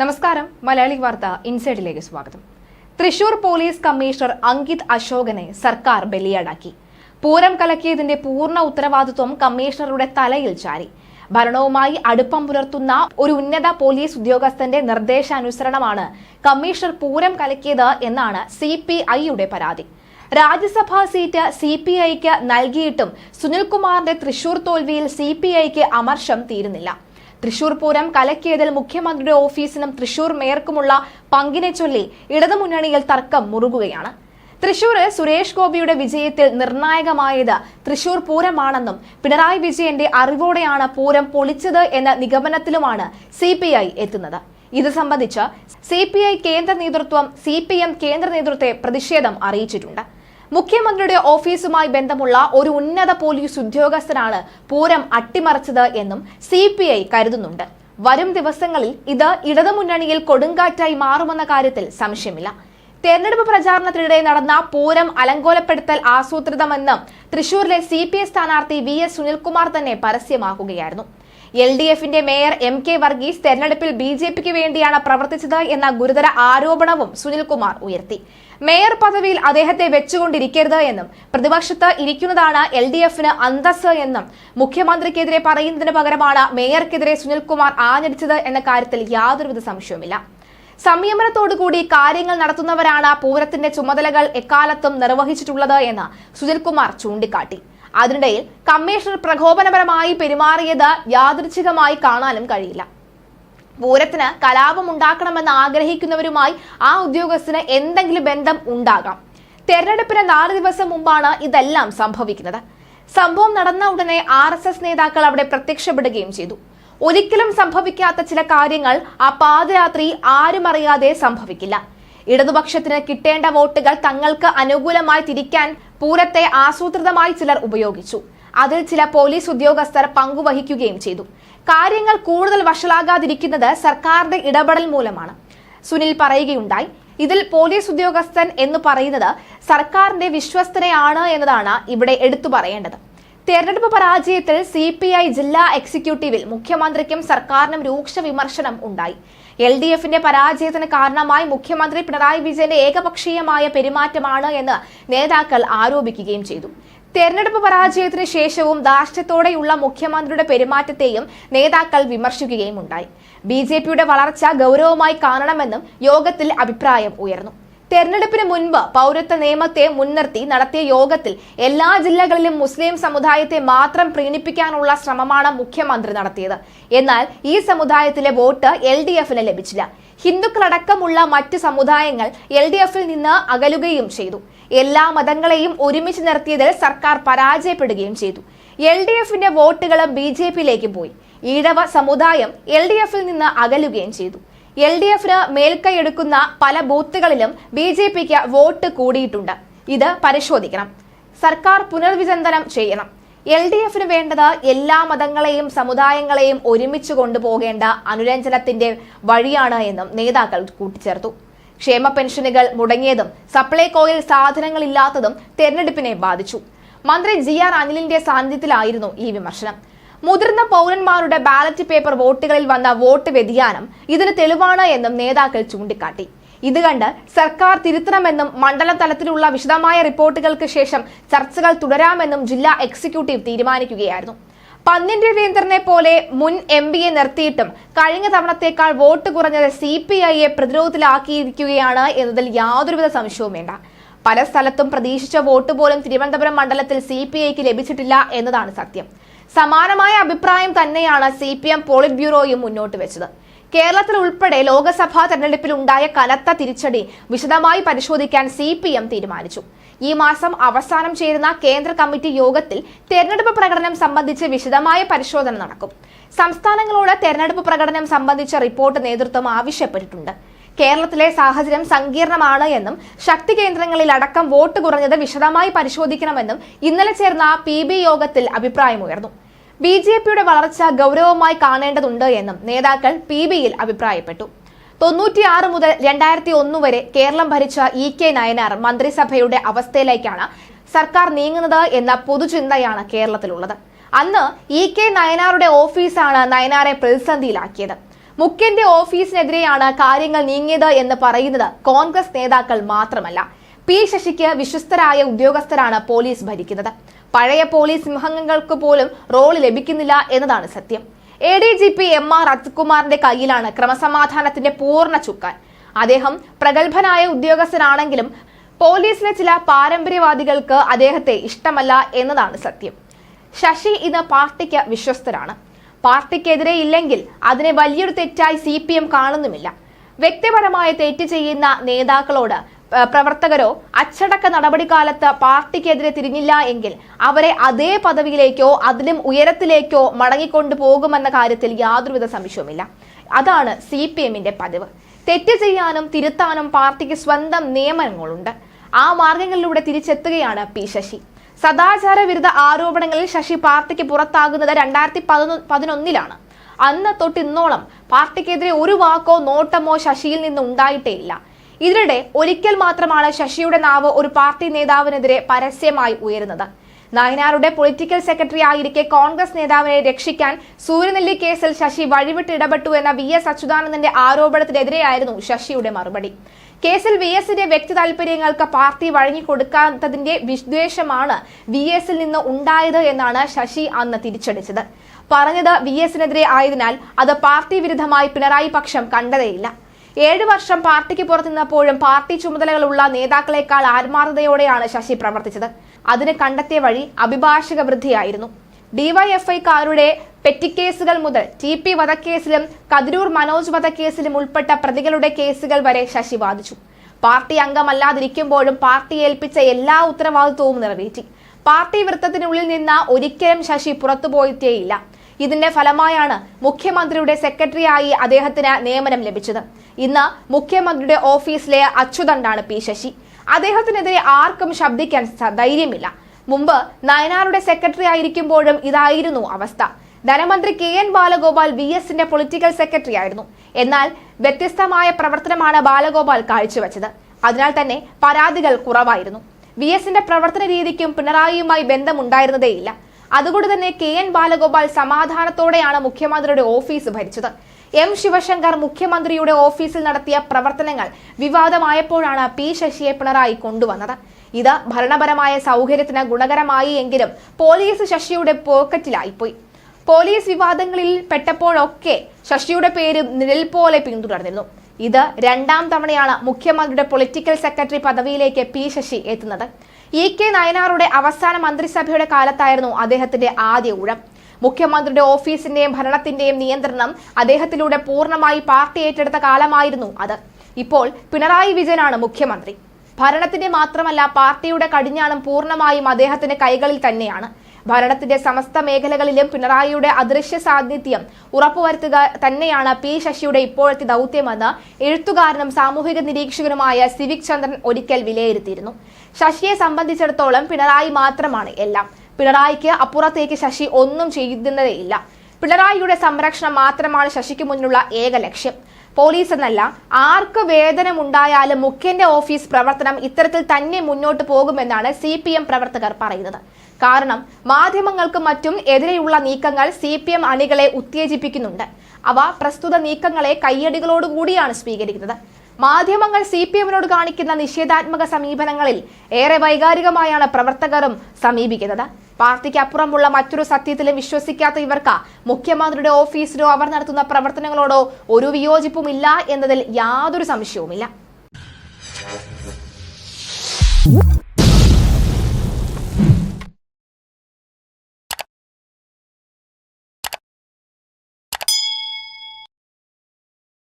നമസ്കാരം. മലയാളി വാർത്ത ഇൻസൈഡിലേക്ക് സ്വാഗതം. തൃശൂർ പോലീസ് കമ്മീഷണർ അങ്കിത് അശോകനെ സർക്കാർ ബലിയാടാക്കി. പൂരം കലക്കിയതിന്റെ പൂർണ ഉത്തരവാദിത്വം കമ്മീഷണറുടെ തലയിൽ ചാരി. ഭരണവുമായി അടുപ്പം പുലർത്തുന്ന ഒരു ഉന്നത പോലീസ് ഉദ്യോഗസ്ഥന്റെ നിർദ്ദേശാനുസരണമാണ് കമ്മീഷണർ പൂരം കലക്കിയത് എന്നാണ് സി പി ഐയുടെ പരാതി. രാജ്യസഭാ സീറ്റ് സി പി ഐക്ക് നൽകിയിട്ടും സുനിൽകുമാറിന്റെ തൃശൂർ തോൽവിയിൽ സി പി ഐക്ക് അമർഷം തീരുന്നില്ല. തൃശൂർ പൂരം കലക്കിയതിൽ മുഖ്യമന്ത്രിയുടെ ഓഫീസിനും തൃശൂർ മേയർക്കുമുള്ള പങ്കിനെ ചൊല്ലി ഇടതുമുന്നണിയിൽ തർക്കം മുറുകുകയാണ്. തൃശൂരിൽ സുരേഷ് ഗോപിയുടെ വിജയത്തിൽ നിർണായകമായത് തൃശൂർ പൂരമാണെന്നും പിണറായി വിജയന്റെ അറിവോടെയാണ് പൂരം പൊളിച്ചത് എന്ന നിഗമനത്തിലുമാണ് സി എത്തുന്നത്. ഇത് സംബന്ധിച്ച് സി കേന്ദ്ര നേതൃത്വം സി കേന്ദ്ര നേതൃത്വത്തെ പ്രതിഷേധം അറിയിച്ചിട്ടുണ്ട്. മുഖ്യമന്ത്രിയുടെ ഓഫീസുമായി ബന്ധമുള്ള ഒരു ഉന്നത പോലീസ് ഉദ്യോഗസ്ഥനാണ് പൂരം അട്ടിമറിച്ചത് എന്നും സി കരുതുന്നുണ്ട്. വരും ദിവസങ്ങളിൽ ഇത് ഇടതുമുന്നണിയിൽ കൊടുങ്കാറ്റായി മാറുമെന്ന കാര്യത്തിൽ സംശയമില്ല. തെരഞ്ഞെടുപ്പ് പ്രചാരണത്തിനിടെ നടന്ന പൂരം അലങ്കോലപ്പെടുത്തൽ ആസൂത്രിതമെന്ന് തൃശൂരിലെ സി പി ഐ സ്ഥാനാർത്ഥി വി എസ് സുനിൽകുമാർ തന്നെ പരസ്യമാക്കുകയായിരുന്നു. എൽ ഡി എഫിന്റെ മേയർ എം കെ വർഗീസ് തെരഞ്ഞെടുപ്പിൽ ബി ജെ പിക്ക് വേണ്ടിയാണ് പ്രവർത്തിച്ചത് എന്ന ഗുരുതര ആരോപണവും സുനിൽകുമാർ ഉയർത്തി. മേയർ പദവിയിൽ അദ്ദേഹത്തെ വെച്ചുകൊണ്ടിരിക്കരുത് എന്നും പ്രതിപക്ഷത്ത് ഇരിക്കുന്നതാണ് എൽ ഡി എഫിന് അന്തസ് എന്നും മുഖ്യമന്ത്രിക്കെതിരെ പറയുന്നതിന് പകരമാണ് മേയർക്കെതിരെ സുനിൽകുമാർ ആഞ്ഞടിച്ചത് എന്ന കാര്യത്തിൽ യാതൊരുവിധ സംശയവുമില്ല. സംയമനത്തോടുകൂടി കാര്യങ്ങൾ നടത്തുന്നവരാണ് പൂരത്തിന്റെ ചുമതലകൾ എക്കാലത്തും നിർവഹിച്ചിട്ടുള്ളത് എന്ന് സുനിൽകുമാർ ചൂണ്ടിക്കാട്ടി. അതിനിടയിൽ കമ്മീഷണർ പ്രകോപനപരമായി പെരുമാറിയത് യാദൃച്ഛികമായി കാണാനും കഴിയില്ല. പൂരത്തിന് കലാപമുണ്ടാക്കണമെന്ന് ആഗ്രഹിക്കുന്നവരുമായി ആ ഉദ്യോഗസ്ഥന് എന്തെങ്കിലും ബന്ധം ഉണ്ടാകാം. തെരഞ്ഞെടുപ്പിന് നാല് ദിവസം മുമ്പാണ് ഇതെല്ലാം സംഭവിക്കുന്നത്. സംഭവം നടന്ന ഉടനെ ആർ എസ് എസ് നേതാക്കൾ അവിടെ പ്രത്യക്ഷപ്പെടുകയും ചെയ്തു. ഒരിക്കലും സംഭവിക്കാത്ത ചില കാര്യങ്ങൾ ആ പാതിരാത്രി ആരും അറിയാതെ സംഭവിക്കില്ല. ഇടതുപക്ഷത്തിന് കിട്ടേണ്ട വോട്ടുകൾ തങ്ങൾക്ക് അനുകൂലമായി തിരിക്കാൻ പൂരത്തെ ആസൂത്രിതമായി ചിലർ ഉപയോഗിച്ചു. അതിൽ ചില പോലീസ് ഉദ്യോഗസ്ഥർ പങ്കുവഹിക്കുകയും ചെയ്തു. കാര്യങ്ങൾ കൂടുതൽ വഷളാകാതിരിക്കുന്നത് സർക്കാരിന്റെ ഇടപെടൽ മൂലമാണ്. സുനിൽ പറയുകയുണ്ടായി ഇതിൽ പോലീസ് ഉദ്യോഗസ്ഥൻ എന്ന് പറയുന്നത് സർക്കാരിന്റെ വിശ്വസ്തനെയാണ് എന്നതാണ് ഇവിടെ എടുത്തു പറയേണ്ടത്. തെരഞ്ഞെടുപ്പ് പരാജയത്തിൽ സി ജില്ലാ എക്സിക്യൂട്ടീവിൽ മുഖ്യമന്ത്രിക്കും സർക്കാരിനും രൂക്ഷ വിമർശനം ഉണ്ടായി. എൽ ഡി എഫിന്റെ പരാജയത്തിന് കാരണമായി മുഖ്യമന്ത്രി പിണറായി വിജയന്റെ ഏകപക്ഷീയമായ പെരുമാറ്റമാണ് എന്ന് നേതാക്കൾ ആരോപിക്കുകയും ചെയ്തു. തെരഞ്ഞെടുപ്പ് പരാജയത്തിന് ശേഷവും ധാർഷ്ട്യത്തോടെയുള്ള മുഖ്യമന്ത്രിയുടെ പെരുമാറ്റത്തെയും നേതാക്കൾ വിമർശിക്കുകയും ഉണ്ടായി. ബി വളർച്ച ഗൗരവമായി കാണണമെന്നും യോഗത്തിൽ അഭിപ്രായം ഉയർന്നു. തെരഞ്ഞെടുപ്പിന് മുൻപ് പൗരത്വ നിയമത്തെ മുൻനിർത്തി നടത്തിയ യോഗത്തിൽ എല്ലാ ജില്ലകളിലും മുസ്ലിം സമുദായത്തെ മാത്രം പ്രീണിപ്പിക്കാനുള്ള ശ്രമമാണ് മുഖ്യമന്ത്രി നടത്തിയത്. എന്നാൽ ഈ സമുദായത്തിലെ വോട്ട് എൽ ഡി എഫിന് ലഭിച്ചില്ല. ഹിന്ദുക്കളടക്കമുള്ള മറ്റ് സമുദായങ്ങൾ എൽ ഡി എഫിൽ നിന്ന് അകലുകയും ചെയ്തു. എല്ലാ മതങ്ങളെയും ഒരുമിച്ച് നിർത്തിയതിൽ സർക്കാർ പരാജയപ്പെടുകയും ചെയ്തു. എൽ ഡി എഫിന്റെ വോട്ടുകളും ബി ജെ പിയിലേക്ക് പോയി. ഈഴവ സമുദായം എൽ ഡി എഫിൽ നിന്ന് അകലുകയും ചെയ്തു. എൽ ഡി എഫിന് മേൽക്കൈയെടുക്കുന്ന പല ബൂത്തുകളിലും ബി ജെ പിക്ക് വോട്ട് കൂടിയിട്ടുണ്ട്. ഇത് പരിശോധിക്കണം. സർക്കാർ പുനർവിചിന്തനം ചെയ്യണം. എൽ ഡി എഫിന് വേണ്ടത് എല്ലാ മതങ്ങളെയും സമുദായങ്ങളെയും ഒരുമിച്ച് കൊണ്ടുപോകേണ്ട അനുരഞ്ജനത്തിന്റെ വഴിയാണ് എന്നും നേതാക്കൾ കൂട്ടിച്ചേർത്തു. ക്ഷേമ പെൻഷനുകൾ മുടങ്ങിയതും സപ്ലൈകോയിൽ സാധനങ്ങളില്ലാത്തതും തെരഞ്ഞെടുപ്പിനെ ബാധിച്ചു. മന്ത്രി ജി ആർ അനിലിന്റെ സാന്നിധ്യത്തിലായിരുന്നു ഈ വിമർശനം. മുതിർന്ന പൗരന്മാരുടെ ബാലറ്റ് പേപ്പർ വോട്ടുകളിൽ വന്ന വോട്ട് വ്യതിയാനം ഇതിന് തെളിവാണ് എന്നും നേതാക്കൾ ചൂണ്ടിക്കാട്ടി. ഇത് കണ്ട് സർക്കാർ തിരുത്തണമെന്നും മണ്ഡല തലത്തിലുള്ള വിശദമായ റിപ്പോർട്ടുകൾക്ക് ശേഷം ചർച്ചകൾ തുടരാമെന്നും ജില്ലാ എക്സിക്യൂട്ടീവ് തീരുമാനിക്കുകയായിരുന്നു. പന്നിൻ രവീന്ദ്രനെ പോലെ മുൻ എം പിയെ നിർത്തിയിട്ടും കഴിഞ്ഞ തവണത്തേക്കാൾ വോട്ട് കുറഞ്ഞത് സി പി ഐയെ പ്രതിരോധത്തിലാക്കിയിരിക്കുകയാണ് എന്നതിൽ യാതൊരുവിധ സംശയവും വേണ്ട. പല സ്ഥലത്തും പ്രതീക്ഷിച്ച വോട്ട് പോലും തിരുവനന്തപുരം മണ്ഡലത്തിൽ സി പി ഐക്ക് ലഭിച്ചിട്ടില്ല എന്നതാണ് സത്യം. സമാനമായ അഭിപ്രായം തന്നെയാണ് സി പി എം പോളിറ്റ് ബ്യൂറോയും മുന്നോട്ട് വെച്ചത്. കേരളത്തിൽ ഉൾപ്പെടെ ലോക്സഭാ തെരഞ്ഞെടുപ്പിൽ ഉണ്ടായ കനത്ത തിരിച്ചടി വിശദമായി പരിശോധിക്കാൻ സി പി എം തീരുമാനിച്ചു. ഈ മാസം അവസാനം ചേരുന്ന കേന്ദ്ര കമ്മിറ്റി യോഗത്തിൽ തെരഞ്ഞെടുപ്പ് പ്രകടനം സംബന്ധിച്ച് വിശദമായ പരിശോധന നടക്കും. സംസ്ഥാനങ്ങളോട് തെരഞ്ഞെടുപ്പ് പ്രകടനം സംബന്ധിച്ച റിപ്പോർട്ട് നേതൃത്വം ആവശ്യപ്പെട്ടിട്ടുണ്ട്. കേരളത്തിലെ സാഹചര്യം സങ്കീർണമാണ് എന്നും ശക്തി കേന്ദ്രങ്ങളിൽ അടക്കം വോട്ട് കുറഞ്ഞത് വിശദമായി പരിശോധിക്കണമെന്നും ഇന്നലെ ചേർന്ന പി യോഗത്തിൽ അഭിപ്രായമുയർന്നു. ബി ജെ പിയുടെ വളർച്ച ഗൗരവമായി കാണേണ്ടതുണ്ട് എന്നും നേതാക്കൾ പി ബിയിൽ അഭിപ്രായപ്പെട്ടു. തൊണ്ണൂറ്റിയാറ് മുതൽ രണ്ടായിരത്തി ഒന്ന് വരെ കേരളം ഭരിച്ച ഇ കെ നയനാർ മന്ത്രിസഭയുടെ അവസ്ഥയിലേക്കാണ് സർക്കാർ നീങ്ങുന്നത് എന്ന പൊതുചിന്തയാണ് കേരളത്തിലുള്ളത്. അന്ന് ഇ കെ നയനാറുടെ ഓഫീസാണ് നയനാറെ പ്രതിസന്ധിയിലാക്കിയത്. മുഖ്യന്റെ ഓഫീസിനെതിരെയാണ് കാര്യങ്ങൾ നീങ്ങിയത് എന്ന് പറയുന്നത് കോൺഗ്രസ് നേതാക്കൾ മാത്രമല്ല. പി ശശിക്ക് വിശ്വസ്തരായ ഉദ്യോഗസ്ഥരാണ് പോലീസ് ഭരിക്കുന്നത്. പഴയ പോലീസ് സിംഹങ്ങൾക്ക് പോലും റോൾ ലഭിക്കുന്നില്ല എന്നതാണ് സത്യം. A D G P M R അജിത്കുമാറിന്റെ കയ്യിലാണ് ക്രമസമാധാനത്തിന്റെ പൂർണ ചുക്കാൻ. അദ്ദേഹം പ്രഗത്ഭനായ ഉദ്യോഗസ്ഥനാണെങ്കിലും പോലീസിലെ ചില പാരമ്പര്യവാദികൾക്ക് അദ്ദേഹത്തെ ഇഷ്ടമല്ല എന്നതാണ് സത്യം. ശശി ഇന്ന് പാർട്ടിക്ക് വിശ്വസ്തരാണ്. പാർട്ടിക്കെതിരെ ഇല്ലെങ്കിൽ അതിനെ വലിയൊരു തെറ്റായി സി പി എം കാണുന്നുമില്ല. വ്യക്തിപരമായ തെറ്റ് ചെയ്യുന്ന നേതാക്കളോട് പ്രവർത്തകരോ അച്ചടക്ക നടപടിക്കാലത്ത് പാർട്ടിക്കെതിരെ തിരിഞ്ഞില്ല എങ്കിൽ അവരെ അതേ പദവിയിലേക്കോ അതിലും ഉയരത്തിലേക്കോ മടങ്ങിക്കൊണ്ടു പോകുമെന്ന കാര്യത്തിൽ യാതൊരുവിധ സംശയവുമില്ല. അതാണ് സി പി എമ്മിന്റെ പതിവ്. തെറ്റ് ചെയ്യാനും തിരുത്താനും പാർട്ടിക്ക് സ്വന്തം നിയമനങ്ങളുണ്ട് ആ മാർഗങ്ങളിലൂടെ തിരിച്ചെത്തുകയാണ് പി ശശി. സദാചാര വിരുദ്ധ ആരോപണങ്ങളിൽ ശശി പാർട്ടിക്ക് പുറത്താകുന്നത് രണ്ടായിരത്തി പതിനൊന്നിലാണ്. അന്ന് തൊട്ടിന്നോളം പാർട്ടിക്കെതിരെ ഒരു വാക്കോ നോട്ടമോ ശശിയിൽ നിന്ന് ഉണ്ടായിട്ടേയില്ല ഇതിനിടെ ഒരിക്കൽ മാത്രമാണ് ശശിയുടെ നാവ് ഒരു പാർട്ടി നേതാവിനെതിരെ പരസ്യമായി ഉയരുന്നത്. നയനാരുടെ പൊളിറ്റിക്കൽ സെക്രട്ടറി ആയിരിക്കെ കോൺഗ്രസ് നേതാവിനെ രക്ഷിക്കാൻ സൂര്യനെല്ലി കേസിൽ ശശി വഴിവിട്ട് ഇടപെട്ടു എന്ന വി എസ് അച്യുതാനന്ദന്റെ ആരോപണത്തിനെതിരെയായിരുന്നു ശശിയുടെ മറുപടി. കേസിൽ വി എസിന്റെ വ്യക്തി താല്പര്യങ്ങൾക്ക് പാർട്ടി വഴങ്ങിക്കൊടുക്കാത്തതിന്റെ വിദ്വേഷമാണ് വി എസിൽ നിന്ന് ഉണ്ടായത് എന്നാണ് ശശി അന്ന് തിരിച്ചടിച്ചത്. പറഞ്ഞത് വി എസിനെതിരെ ആയതിനാൽ അത് പാർട്ടി വിരുദ്ധമായി പിണറായി പക്ഷം കണ്ടതേയില്ല. ഏഴ് വർഷം പാർട്ടിക്ക് പുറത്തുനിന്നപ്പോഴും പാർട്ടി ചുമതലകളുള്ള നേതാക്കളെക്കാൾ ആത്മാർത്ഥതയോടെയാണ് ശശി പ്രവർത്തിച്ചത്. അതിന് കണ്ടെത്തിയ വഴി അഭിഭാഷക വൃദ്ധിയായിരുന്നു. ഡിവൈഎഫ്ഐക്കാരുടെ പെറ്റിക്കേസുകൾ മുതൽ ടി പി വധക്കേസിലും കതിരൂർ മനോജ് വധക്കേസിലും ഉൾപ്പെട്ട പ്രതികളുടെ കേസുകൾ വരെ ശശി വാദിച്ചു. പാർട്ടി അംഗമല്ലാതിരിക്കുമ്പോഴും പാർട്ടി ഏൽപ്പിച്ച എല്ലാ ഉത്തരവാദിത്വവും നിറവേറ്റി. പാർട്ടി വൃത്തത്തിനുള്ളിൽ നിന്ന് ഒരിക്കലും ശശി പുറത്തുപോയിട്ടേയില്ല. ഇതിന്റെ ഫലമായാണ് മുഖ്യമന്ത്രിയുടെ സെക്രട്ടറിയായി അദ്ദേഹത്തിന് നിയമനം ലഭിച്ചത്. ഇന്ന് മുഖ്യമന്ത്രിയുടെ ഓഫീസിലെ അച്യുതണ്ടാണ് പി ശശി. അദ്ദേഹത്തിനെതിരെ ആർക്കും ശബ്ദിക്കാൻ ധൈര്യമില്ല. മുമ്പ് നയനാരുടെ സെക്രട്ടറി ആയിരിക്കുമ്പോഴും ഇതായിരുന്നു അവസ്ഥ. ധനമന്ത്രി കെ എൻ ബാലഗോപാൽ വി എസിന്റെ പൊളിറ്റിക്കൽ സെക്രട്ടറി ആയിരുന്നു എന്നാൽ വ്യത്യസ്തമായ പ്രവർത്തനമാണ് ബാലഗോപാൽ കാഴ്ചവെച്ചത്. അതിനാൽ തന്നെ പരാതികൾ കുറവായിരുന്നു. വി എസിന്റെ പ്രവർത്തന രീതിക്കും പിണറായിയുമായി ബന്ധമുണ്ടായിരുന്നതേയില്ല. അതുകൊണ്ട് തന്നെ കെ എൻ ബാലഗോപാൽ സമാധാനത്തോടെയാണ് മുഖ്യമന്ത്രിയുടെ ഓഫീസ് ഭരിച്ചത്. എം ശിവശങ്കർ മുഖ്യമന്ത്രിയുടെ ഓഫീസിൽ നടത്തിയ പ്രവർത്തനങ്ങൾ വിവാദമായപ്പോഴാണ് പി ശശിയെ പിണറായി കൊണ്ടുവന്നത്. ഇത് ഭരണപരമായ സൗകര്യത്തിന് ഗുണകരമായി എങ്കിലും പോലീസ് ശശിയുടെ പോക്കറ്റിലായിപ്പോയി. പോലീസ് വിവാദങ്ങളിൽ പെട്ടപ്പോഴൊക്കെ ശശിയുടെ പേര് നിഴൽ പോലെ പിന്തുടർന്നിരുന്നു. ഇത് രണ്ടാം തവണയാണ് മുഖ്യമന്ത്രിയുടെ പൊളിറ്റിക്കൽ സെക്രട്ടറി പദവിയിലേക്ക് പി ശശി എത്തുന്നത്. ഇ കെ നയനാറുടെ അവസാന മന്ത്രിസഭയുടെ കാലത്തായിരുന്നു അദ്ദേഹത്തിന്റെ ആദ്യ ഊഴം. മുഖ്യമന്ത്രിയുടെ ഓഫീസിന്റെയും ഭരണത്തിന്റെയും നിയന്ത്രണം അദ്ദേഹത്തിലൂടെ പൂർണമായി പാർട്ടി ഏറ്റെടുത്ത കാലമായിരുന്നു അത്. ഇപ്പോൾ പിണറായി വിജയനാണ് മുഖ്യമന്ത്രി. ഭരണത്തിന്റെ മാത്രമല്ല പാർട്ടിയുടെ കടിഞ്ഞാണം പൂർണമായും അദ്ദേഹത്തിന്റെ കൈകളിൽ തന്നെയാണ്. ഭരണത്തിന്റെ സമസ്ത മേഖലകളിലും പിണറായിയുടെ അദൃശ്യ സാന്നിധ്യം ഉറപ്പുവരുത്തുക തന്നെയാണ് പി ശശിയുടെ ഇപ്പോഴത്തെ ദൗത്യമെന്ന് എഴുത്തുകാരനും സാമൂഹിക നിരീക്ഷകനുമായ സിവിക് ചന്ദ്രൻ ഒരിക്കൽ വിലയിരുത്തിയിരുന്നു. ശശിയെ സംബന്ധിച്ചിടത്തോളം പിണറായി മാത്രമാണ് എല്ലാം. പിണറായിക്ക് അപ്പുറത്തേക്ക് ശശി ഒന്നും ചെയ്യുന്നതേയില്ല പിണറായിയുടെ സംരക്ഷണം മാത്രമാണ് ശശിക്ക് മുന്നിലുള്ള ഏക ലക്ഷ്യം. പോലീസ് എന്നല്ല ആർക്ക് വേതനമുണ്ടായാലും മുഖ്യന്റെ ഓഫീസ് പ്രവർത്തനം ഇത്തരത്തിൽ തന്നെ മുന്നോട്ട് പോകുമെന്നാണ് സി പി എം പ്രവർത്തകർ പറയുന്നത്. കാരണം മാധ്യമങ്ങൾക്കും മറ്റും എതിരെയുള്ള നീക്കങ്ങൾ സി പി എം അണികളെ ഉത്തേജിപ്പിക്കുന്നുണ്ട്. അവ പ്രസ്തുത നീക്കങ്ങളെ കയ്യടികളോടുകൂടിയാണ് സ്വീകരിക്കുന്നത്. മാധ്യമങ്ങൾ സി പി എമ്മിനോട് കാണിക്കുന്ന നിഷേധാത്മക സമീപനങ്ങളിൽ ഏറെ വൈകാരികമായാണ് പ്രവർത്തകരും സമീപിക്കുന്നത്. പാർട്ടിക്ക് അപ്പുറമുള്ള മറ്റൊരു സത്യത്തിലും വിശ്വസിക്കാത്ത ഇവർക്ക് മുഖ്യമന്ത്രിയുടെ ഓഫീസിലോ അവർ നടത്തുന്ന പ്രവർത്തനങ്ങളോടോ ഒരു വിയോജിപ്പുമില്ല എന്നതിൽ യാതൊരു സംശയവുമില്ല.